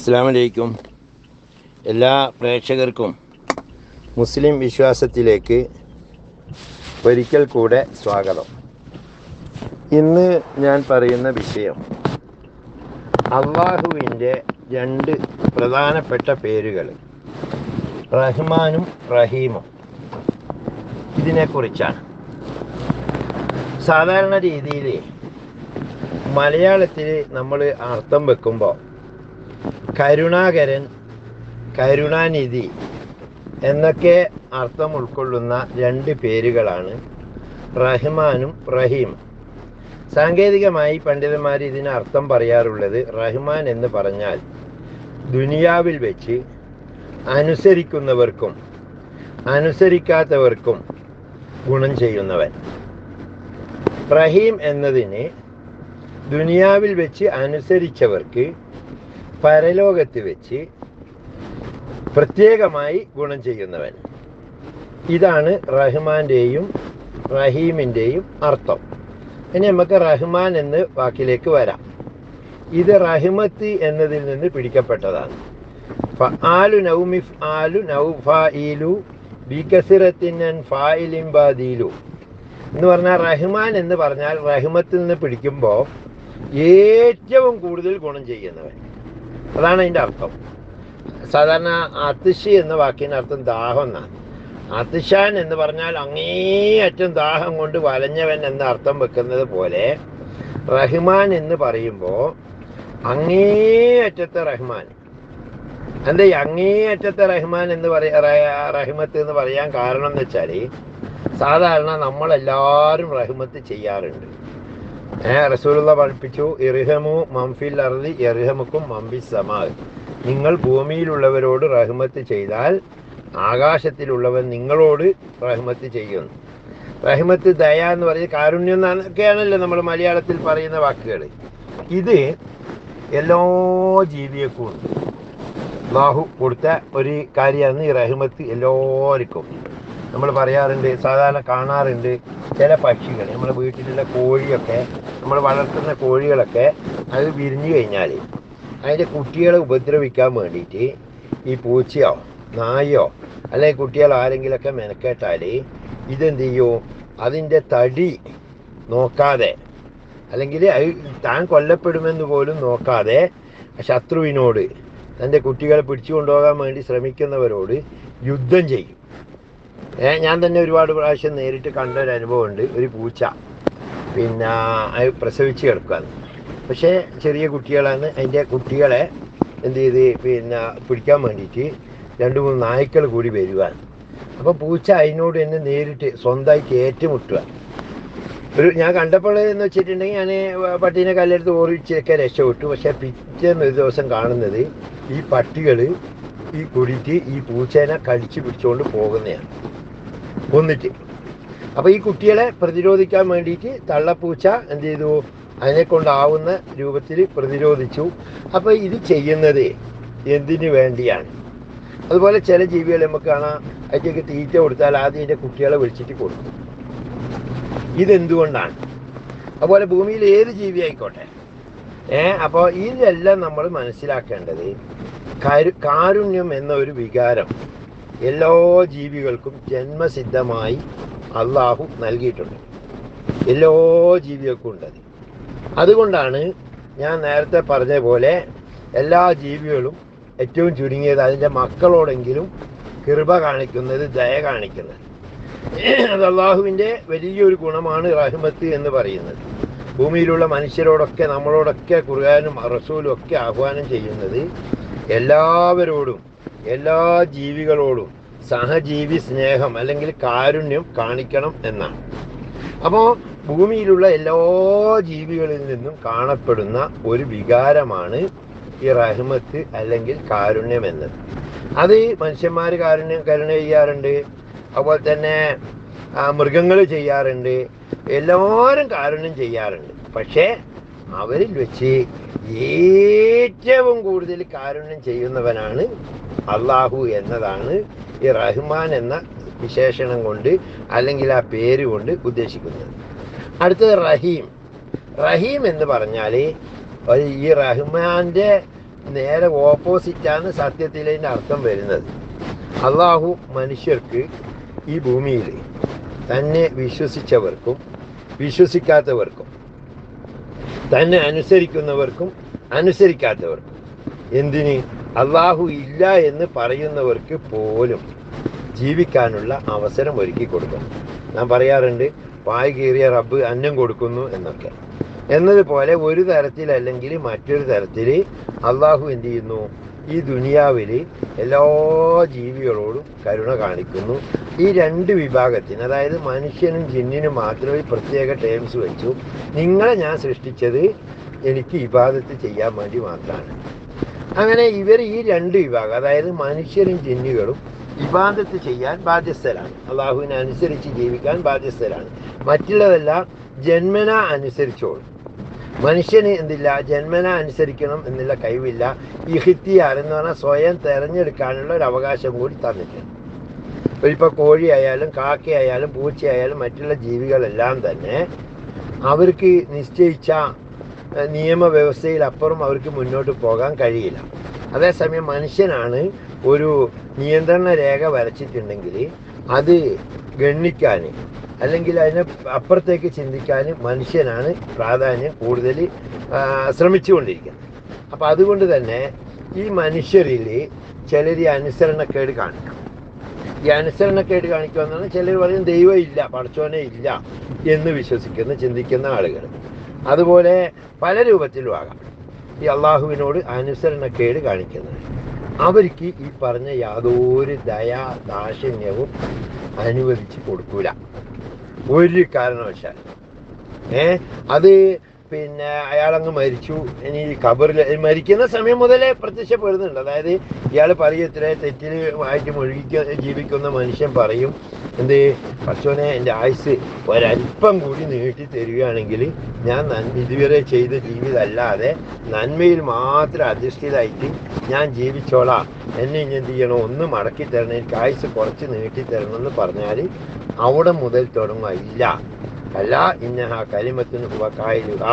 അസ്സാമലൈക്കും എല്ലാ പ്രേക്ഷകർക്കും മുസ്ലിം വിശ്വാസത്തിലേക്ക് ഒരിക്കൽ കൂടെ സ്വാഗതം. ഇന്ന് ഞാൻ പറയുന്ന വിഷയം അള്ളാഹുവിന്റെ രണ്ട് പ്രധാനപ്പെട്ട പേരുകൾ റഹ്മാനും റഹീമും. ഇതിനെക്കുറിച്ചാണ്. സാധാരണ രീതിയിൽ മലയാളത്തിൽ നമ്മൾ അർത്ഥം വെക്കുമ്പോൾ കരുണാകരൻ കരുണാനിധി എന്നൊക്കെ അർത്ഥം ഉൾക്കൊള്ളുന്ന രണ്ട് പേരുകളാണ് റഹ്മാനും റഹീം സാങ്കേതികമായി പണ്ഡിതന്മാർ ഇതിന് അർത്ഥം പറയാറുള്ളത് റഹ്മാൻ എന്ന് പറഞ്ഞാൽ ദുനിയാവിൽ വെച്ച് അനുസരിക്കുന്നവർക്കും അനുസരിക്കാത്തവർക്കും ഗുണം ചെയ്യുന്നവൻ. റഹീം എന്നതിന് ദുനിയാവിൽ വെച്ച് അനുസരിച്ചവർക്ക് പരലോകത്ത് വെച്ച് പ്രത്യേകമായി ഗുണം ചെയ്യുന്നവൻ. ഇതാണ് റഹ്മാന്റെയും റഹീമിന്റെയും അർത്ഥം. ഇനി നമുക്ക് റഹ്മാൻ എന്ന് വാക്കിലേക്ക് വരാം. ഇത് റഹിമത്ത് എന്നതിൽ നിന്ന് പിടിക്കപ്പെട്ടതാണ്. ആലു നൗമിഫ് ആലു നൗഫായിലു ബികസിറത്തിനൻ ഫായിലിംബാദീലു എന്ന് പറഞ്ഞാൽ റഹ്മാൻ എന്ന് പറഞ്ഞാൽ റഹിമത്തിൽ നിന്ന് പിടിക്കുമ്പോൾ ഏറ്റവും കൂടുതൽ ഗുണം ചെയ്യുന്നവൻ. അതാണ് അതിന്റെ അർത്ഥം. സാധാരണ അതിശി എന്ന വാക്കിന്റെ അർത്ഥം ദാഹം എന്നാണ്. അതിശാൻ എന്ന് പറഞ്ഞാൽ അങ്ങേയറ്റം ദാഹം കൊണ്ട് വലഞ്ഞവൻ എന്ന അർത്ഥം വെക്കുന്നത് പോലെ റഹ്മാൻ എന്ന് പറയുമ്പോൾ അങ്ങേയറ്റത്തെ റഹ്മാൻ. എന്താ അങ്ങേയറ്റത്തെ റഹ്മാൻ എന്ന് പറയാ റഹ്മത്ത് എന്ന് പറയാൻ കാരണം എന്ന് വെച്ചാൽ സാധാരണ നമ്മളെല്ലാവരും റഹ്മത്ത് ചെയ്യാറുണ്ട്. ഏഹ് റസൂലുള്ള പഠിപ്പിച്ചു ഇർഹമു മംഫിൽ അർദി ഇർഹമുക്കും മംഫി സമാ. നിങ്ങൾ ഭൂമിയിലുള്ളവരോട് റഹ്മത്ത് ചെയ്താൽ ആകാശത്തിലുള്ളവൻ നിങ്ങളോട് റഹ്മത്ത് ചെയ്യുന്നു റഹ്മത്ത് ദയ എന്ന് പറയുന്നത് കാരുണ്യം എന്നൊക്കെയാണല്ലോ നമ്മൾ മലയാളത്തിൽ പറയുന്ന വാക്കുകൾ ഇത് എല്ലാ ജീവികൾക്കും ഉണ്ട്. ബാഹു കൊടുത്ത ഒരു കാര്യമാണ് ഈ റഹ്മത്ത് എല്ലാവർക്കും. നമ്മൾ പറയാറുണ്ട് സാധാരണ കാണാറുണ്ട് ചില പക്ഷികൾ നമ്മുടെ വീട്ടിലുള്ള കോഴിയൊക്കെ നമ്മൾ വളർത്തുന്ന കോഴികളൊക്കെ അത് വിരിഞ്ഞു കഴിഞ്ഞാൽ അതിന്റെ കുട്ടികളെ ഉപദ്രവിക്കാൻ വേണ്ടിയിട്ട് ഈ പൂച്ചയോ നായോ അല്ലെങ്കിൽ കുട്ടികൾ ആരെങ്കിലുമൊക്കെ മെനക്കെട്ടാൽ ഇതെന്ത് ചെയ്യും? അതിന്റെ തടി നോക്കാതെ അല്ലെങ്കിൽ അത് താൻ കൊല്ലപ്പെടുമെന്ന് പോലും നോക്കാതെ ശത്രുവിനോട് തന്റെ കുട്ടികളെ പിടിച്ചു കൊണ്ടുപോകാൻ വേണ്ടി ശ്രമിക്കുന്നവരോട് യുദ്ധം ചെയ്യും. ഞാൻ തന്നെ ഒരുപാട് പ്രാവശ്യം നേരിട്ട് കണ്ട ഒരു അനുഭവമുണ്ട്. ഒരു പൂച്ച. പിന്നെ അത് പ്രസവിച്ച് കിടക്കുകയാണ് പക്ഷേ ചെറിയ കുട്ടികളാണ്. അതിന്റെ കുട്ടികളെ എന്ത് ചെയ്ത് പിന്നെ പിടിക്കാൻ വേണ്ടിയിട്ട് രണ്ട് മൂന്ന് നായ്ക്കൾ കൂടി വരുവാണ്. അപ്പോൾ പൂച്ച അതിനോട് തന്നെ നേരിട്ട് സ്വന്തമായിട്ട് ഏറ്റുമുട്ടുക. ഒരു ഞാൻ കണ്ടപ്പോൾ എന്ന് വെച്ചിട്ടുണ്ടെങ്കിൽ ഞാൻ പട്ടീനെ കല്ലെടുത്ത് ഓറിച്ചൊക്കെ രക്ഷപ്പെട്ടു. പക്ഷേ പിറ്റേന്ന് ഒരു ദിവസം കാണുന്നത് ഈ പട്ടികൾ ഈ കുടിക്ക് ഈ പൂച്ചേനെ കടിച്ചു പിടിച്ചുകൊണ്ട് പോകുന്നതാണ്. കൊന്നിട്ട് അപ്പോൾ ഈ കുട്ടികളെ പ്രതിരോധിക്കാൻ വേണ്ടിയിട്ട് തള്ളപ്പൂച്ച എന്ത് ചെയ്തു? അതിനെ കൊണ്ടാവുന്ന രൂപത്തിൽ പ്രതിരോധിച്ചു. അപ്പോൾ ഇത് ചെയ്യുന്നത് എന്തിനു വേണ്ടിയാണ്? അതുപോലെ ചില ജീവികളെ നമുക്ക് കാണാം. അതിലേക്ക് തീറ്റ കൊടുത്താൽ ആദ്യം ഇതിന്റെ കുട്ടികളെ വിളിച്ചിട്ട് കൊടുക്കും. ഇതെന്തുകൊണ്ടാണ്? അതുപോലെ ഭൂമിയിൽ ഏത് ജീവി ആയിക്കോട്ടെ. ഏ അപ്പോൾ ഇതെല്ലാം നമ്മൾ മനസ്സിലാക്കേണ്ടത് കാരു കാരുണ്യം എന്ന ഒരു വികാരം എല്ലാ ജീവികൾക്കും ജന്മസിദ്ധമായി അള്ളാഹു നൽകിയിട്ടുണ്ട്. എല്ലാ ജീവികൾക്കും ഉണ്ടത് അതുകൊണ്ടാണ് ഞാൻ നേരത്തെ പറഞ്ഞ പോലെ എല്ലാ ജീവികളും ഏറ്റവും ചുരുങ്ങിയത് അതിന്റെ മക്കളോടെങ്കിലും കൃപ കാണിക്കുന്നത് ദയ കാണിക്കുന്നത്. അത് അള്ളാഹുവിന്റെ വലിയൊരു ഗുണമാണ് റഹ്മത്ത് എന്ന് പറയുന്നത്. ഭൂമിയിലുള്ള മനുഷ്യരോടൊക്കെ നമ്മളോടൊക്കെ കുറുകാനും റസൂലും ഒക്കെ ആഹ്വാനം ചെയ്യുന്നത് എല്ലാവരോടും എല്ലാ ജീവികളോടും സഹജീവി സ്നേഹം അല്ലെങ്കിൽ കാരുണ്യം കാണിക്കണം എന്നാണ്. അപ്പോൾ ഭൂമിയിലുള്ള എല്ലാ ജീവികളിൽ നിന്നും കാണപ്പെടുന്ന ഒരു വികാരമാണ് ഈ റഹ്മത്ത് അല്ലെങ്കിൽ കാരുണ്യം എന്നത്. അത് മനുഷ്യന്മാർ കാരുണ്യം കരുണ ചെയ്യാറുണ്ട്. അതുപോലെ തന്നെ മൃഗങ്ങൾ ചെയ്യാറുണ്ട്. എല്ലാവരും കാരുണ്യം ചെയ്യാറുണ്ട്. പക്ഷേ അവരിൽ വെച്ച് ഏറ്റവും കൂടുതൽ കാരുണ്യം ചെയ്യുന്നവനാണ് അള്ളാഹു എന്നതാണ് ഈ റഹ്മാൻ എന്ന വിശേഷണം കൊണ്ട് അല്ലെങ്കിൽ ആ പേര് കൊണ്ട് ഉദ്ദേശിക്കുന്നത്. അടുത്തത് റഹീം. റഹീം എന്ന് പറഞ്ഞാൽ ഈ റഹ്മാന്റെ നേരെ ഓപ്പോസിറ്റാണ് സത്യത്തിലതിന്റെ അർത്ഥം വരുന്നത്. അള്ളാഹു മനുഷ്യർക്ക് ഈ ഭൂമിയിൽ തന്നെ വിശ്വസിച്ചവർക്കും വിശ്വസിക്കാത്തവർക്കും തന്നെ അനുസരിക്കുന്നവർക്കും അനുസരിക്കാത്തവർക്കും എന്തിന്? അള്ളാഹു ഇല്ല എന്ന് പറയുന്നവർക്ക് പോലും ജീവിക്കാനുള്ള അവസരം ഒരുക്കി കൊടുക്കും ഞാൻ പറയാറുണ്ട് പായ് കീറിയ റബ്ബ് അന്നം കൊടുക്കുന്നു എന്നൊക്കെ. എന്നതുപോലെ ഒരു തരത്തിൽ അല്ലെങ്കിൽ മറ്റൊരു തരത്തിൽ അള്ളാഹു എന്ത് ചെയ്യുന്നു? ഈ ദുനിയാവിൽ എല്ലാ ജീവികളോടും കരുണ കാണിക്കുന്നു. ഈ രണ്ട് വിഭാഗത്തിന് അതായത് മനുഷ്യനും ജിന്നിനും മാത്രമേ പ്രത്യേക ടേംസ് വെച്ചു. നിങ്ങളെ ഞാൻ സൃഷ്ടിച്ചത് എനിക്ക് ഇബാദത്ത് ചെയ്യാൻ വേണ്ടി മാത്രമാണ്. അങ്ങനെ ഇവർ ഈ രണ്ട് വിഭാഗം അതായത് മനുഷ്യരും ജിന്നുകളും ഇബാദത്ത് ചെയ്യാൻ ബാധ്യസ്ഥരാണ്. അള്ളാഹുവിനെ അനുസരിച്ച് ജീവിക്കാൻ ബാധ്യസ്ഥരാണ്. മറ്റുള്ളതെല്ലാം ജന്മന അനുസരിച്ചോളും. മനുഷ്യന് എന്തില്ല ജന്മന അനുസരിക്കണം എന്നുള്ള കഴിവില്ല ഇഹിത്തിയാർ എന്ന് പറഞ്ഞാൽ സ്വയം തിരഞ്ഞെടുക്കാനുള്ള ഒരു അവകാശം കൂടി തന്നിട്ടുണ്ട്. ഇപ്പോൾ കോഴിയായാലും കാക്കയായാലും പൂച്ചയായാലും മറ്റുള്ള ജീവികളെല്ലാം തന്നെ അവർക്ക് നിശ്ചയിച്ച അപ്പുറം അവർക്ക് മുന്നോട്ട് പോകാൻ കഴിയില്ല. അതേസമയം മനുഷ്യനാണ് ഒരു നിയന്ത്രണ രേഖ വരച്ചിട്ടുണ്ടെങ്കിൽ അത് ഗണ്ണിക്കാൻ അല്ലെങ്കിൽ അതിനെ അപ്പുറത്തേക്ക് ചിന്തിക്കാൻ മനുഷ്യനാണ് പ്രാധാന്യം കൂടുതൽ ശ്രമിച്ചുകൊണ്ടിരിക്കുന്നത്. അപ്പം അതുകൊണ്ട് തന്നെ ഈ മനുഷ്യരിൽ ചിലർ ഈ അനുസരണക്കേട് കാണിക്കും. ഈ അനുസരണക്കേട് കാണിക്കുക എന്നാണ് ചിലർ പറയും ദൈവം ഇല്ല പടച്ചോനെ ഇല്ല എന്ന് വിശ്വസിക്കുന്ന ചിന്തിക്കുന്ന ആളുകൾ. അതുപോലെ പല രൂപത്തിലും ആകാം. ഈ അള്ളാഹുവിനോട് അനുസരണക്കേട് കാണിക്കുന്നത്. അവർക്ക് ഈ പറഞ്ഞ യാതൊരു ദയാ ദാക്ഷിണ്യവും അനുവദിച്ച് കൊടുക്കൂല. ഒരു കാരണവശാൽ ഏ? അത് പിന്നെ അയാൾ അയാളങ്ങ് മരിച്ചു. ഇനി ഖബറിൽ മരിക്കുന്ന സമയം മുതലേ പ്രത്യക്ഷപ്പെടുന്നുണ്ട് അതായത് ഇയാൾ പറയത്തിലെ തെറ്റിൽ ആയിട്ട് മുഴുകിക്ക ജീവിക്കുന്ന മനുഷ്യൻ പറയും. എന്ത്? പശുവിനെ എന്റെ ആയുസ് ഒരല്പം കൂടി നീട്ടി തരികയാണെങ്കിൽ ഞാൻ ഇതുവരെ ചെയ്ത ജീവിതമല്ലാതെ നന്മയിൽ മാത്രം അധിഷ്ഠിതമായിട്ട് ഞാൻ ജീവിച്ചോളാം. എന്നെ ഇനി എന്ത് ചെയ്യണം? ഒന്ന് മടക്കി തരണം. എനിക്ക് ആയുസ് കുറച്ച് നീട്ടി തരണം എന്ന് പറഞ്ഞാൽ അവിടെ മുതൽ തുടങ്ങുക ഇല്ല. അല്ല ഇന്നഹ കലിമത്തിന് കായലുക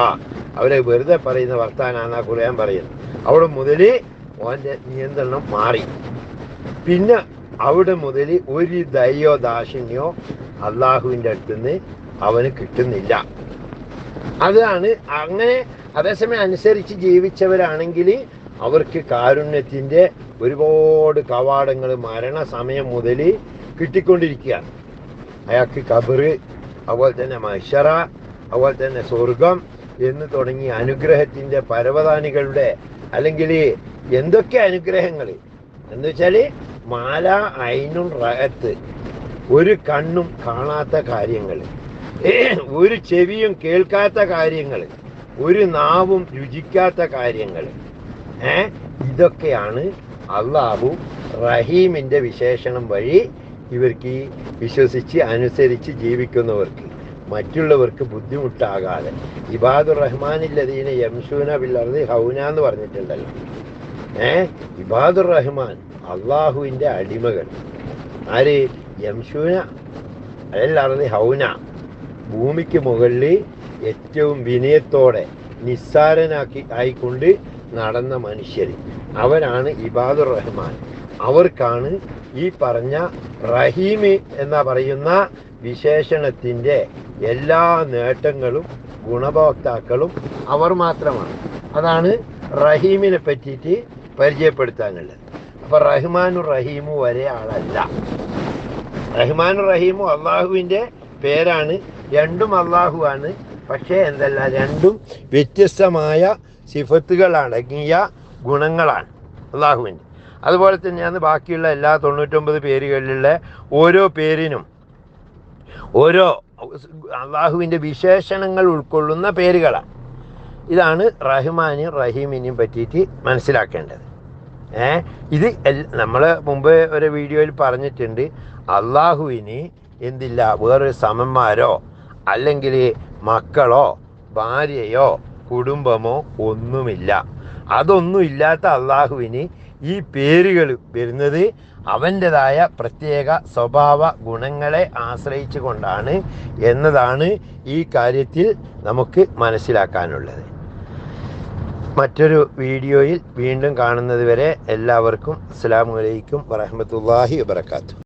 അവരെ വെറുതെ പറയുന്ന വർത്താനാന്നാ കുറയാൻ പറയുന്നത്. അവിടെ മുതൽ ഓന്റെ നിയന്ത്രണം മാറി. പിന്നെ അവിടെ മുതൽ ഒരു ദയോ ദാക്ഷിണ്യോ അള്ളാഹുവിന്റെ അടുത്തുനിന്ന് അവന് കിട്ടുന്നില്ല. അതാണ് അങ്ങനെ അതേസമയം അനുസരിച്ച് ജീവിച്ചവരാണെങ്കിൽ അവർക്ക് കാരുണ്യത്തിന്റെ ഒരുപാട് കവാടങ്ങൾ മരണസമയം മുതൽ കിട്ടിക്കൊണ്ടിരിക്കുകയാണ്. അയാൾക്ക് കബറ് അതുപോലെ തന്നെ മഷറ അതുപോലെ തന്നെ സ്വർഗം എന്ന് തുടങ്ങി അനുഗ്രഹത്തിന്റെ പരവതാനികളുടെ അല്ലെങ്കിൽ എന്തൊക്കെ അനുഗ്രഹങ്ങൾ? എന്ന് വെച്ചാൽ മാല ഐനും റഹത്ത് ഒരു കണ്ണും കാണാത്ത കാര്യങ്ങൾ ഒരു ചെവിയും കേൾക്കാത്ത കാര്യങ്ങൾ ഒരു നാവും രുചിക്കാത്ത കാര്യങ്ങൾ ഏ? ഇതൊക്കെയാണ് അള്ളാഹു റഹീമിന്റെ വിശേഷണം വഴി ഇവർക്ക് ഈ വിശ്വസിച്ച് അനുസരിച്ച് ജീവിക്കുന്നവർക്ക് മറ്റുള്ളവർക്ക് ബുദ്ധിമുട്ടാകാതെ. ഇബാദുർ റഹ്മാനില്ലതീനെ യംഷൂന ബില്ലർദി ഹൗന എന്ന് പറഞ്ഞിട്ടുണ്ടല്ലോ. ഏ? ഇബാദുർ റഹ്മാൻ അള്ളാഹുവിന്റെ അടിമകൾ. ആര്? യംഷൂന അല്ലർദി ഹൗന. ഭൂമിക്ക് മുകളിൽ ഏറ്റവും വിനയത്തോടെ നിസ്സാരനാക്കി ആയിക്കൊണ്ട് നടന്ന മനുഷ്യർ അവരാണ് ഇബാദുർ റഹ്മാൻ. അവർക്കാണ് ഈ പറഞ്ഞ റഹീമി എന്ന പറയുന്ന വിശേഷണത്തിന്റെ എല്ലാ നേട്ടങ്ങളും ഗുണഭോക്താക്കളും അവർ മാത്രമാണ്. അതാണ് റഹീമിനെ പറ്റിയിട്ട് പരിചയപ്പെടുത്താനുള്ളത്. അപ്പൊ റഹ്മാനും റഹീമു ഒരേ ആളല്ല. റഹ്മാനും റഹീമു അള്ളാഹുവിന്റെ പേരാണ്. രണ്ടും അള്ളാഹു ആണ് പക്ഷേ എന്തല്ല രണ്ടും വ്യത്യസ്തമായ സിഫത്തുകൾ അടങ്ങിയ ഗുണങ്ങളാണ് അള്ളാഹുവിന്റെ. അതുപോലെ തന്നെയാണ് ബാക്കിയുള്ള എല്ലാ തൊണ്ണൂറ്റൊമ്പത് പേരുകളിലുള്ള ഓരോ പേരിനും ഓരോ അള്ളാഹുവിന്റെ വിശേഷണങ്ങൾ ഉൾക്കൊള്ളുന്ന പേരുകളാണ്. ഇതാണ് റഹ്മാനും റഹീമിനെയും പറ്റിയിട്ട് മനസ്സിലാക്കേണ്ടത്. ഏ? ഇത് നമ്മൾ മുമ്പ് ഒരു വീഡിയോയിൽ പറഞ്ഞിട്ടുണ്ട് അള്ളാഹുവിന് എന്തില്ല വേറൊരു സമന്മാരോ അല്ലെങ്കിൽ മക്കളോ ഭാര്യയോ കുടുംബമോ ഒന്നുമില്ല. അതൊന്നും ഇല്ലാത്ത അള്ളാഹുവിന് ഈ പേരുകൾ വരുന്നത് അവന്റെതായ പ്രത്യേക സ്വഭാവ ഗുണങ്ങളെ ആശ്രയിച്ചു കൊണ്ടാണ് എന്നതാണ് ഈ കാര്യത്തിൽ നമുക്ക് മനസ്സിലാക്കാനുള്ളത്. മറ്റൊരു വീഡിയോയിൽ വീണ്ടും കാണുന്നതുവരെ എല്ലാവർക്കും അസ്സാം വലൈക്കും വറഹമത്തല്ലാഹി വബർക്കാത്തു